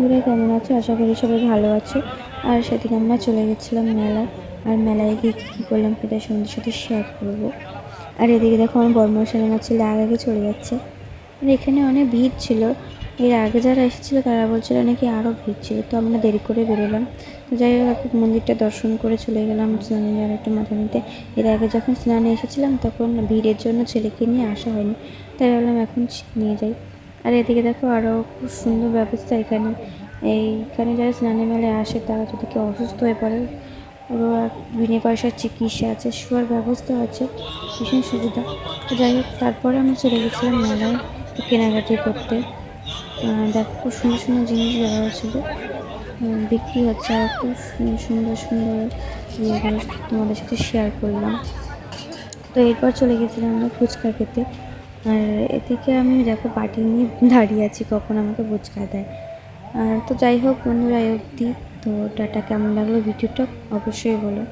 বন্ধুরা, কেমন আছো? আশা করি সবাই ভালো আছো। আর সেদিন আমরা চলে গেছিলাম মেলায়। আর মেলায় গিয়ে কী কী করলাম সেটা সন্ধ্যের সাথে শেয়ার করব। আর এদিকে দেখো, আমার বর্মশাল আমার ছেলে, আগে আগে চলে যাচ্ছে। আর এখানে অনেক ভিড় ছিল। এর আগে যারা এসেছিল, তারা বলছিল নাকি আরও ভিড় ছিল। তো আমরা দেরি করে বেরোলাম। তো যাই হোক মন্দিরটা দর্শন করে চলে গেলাম স্নানে যাওয়ার একটা মাথা নিতে। এর আগে যখন স্নানে এসেছিলাম, তখন ভিড়ের জন্য ছেলেকে নিয়ে আসা হয়নি। তাই ভাবলাম এখন নিয়ে যাই। আর এদিকে দেখো আরও খুব সুন্দর ব্যবস্থা এখানে। এইখানে যারা স্নানে মেলায় আসে তারা যদি কেউ অসুস্থ হয়ে পড়ে ওরা বিনে পয়সার চিকিৎসা আছে শোয়ার ব্যবস্থা আছে ভীষণ সুবিধা। যাই হোক তারপরে আমরা চলে গেছিলাম মেলায় কেনাকাটি করতে। দেখো খুব সুন্দর সুন্দর জিনিস দেওয়া হচ্ছিল উম, বিক্রি হচ্ছে আর খুব সুন্দর সুন্দর তোমাদের সাথে শেয়ার করলাম। তো এরপর চলে গেছিলাম আমরা ফুচকা খেতে। আর এদিকে আমি দেখো বাটি নিয়ে দাঁড়িয়ে আছি, কখন আমাকে বোঝকা দেয়। আর তো যাই হোক বন্ধুরা, এই অবধি। তো টাটা, কেমন লাগল ভিডিওটা অবশ্যই বলো।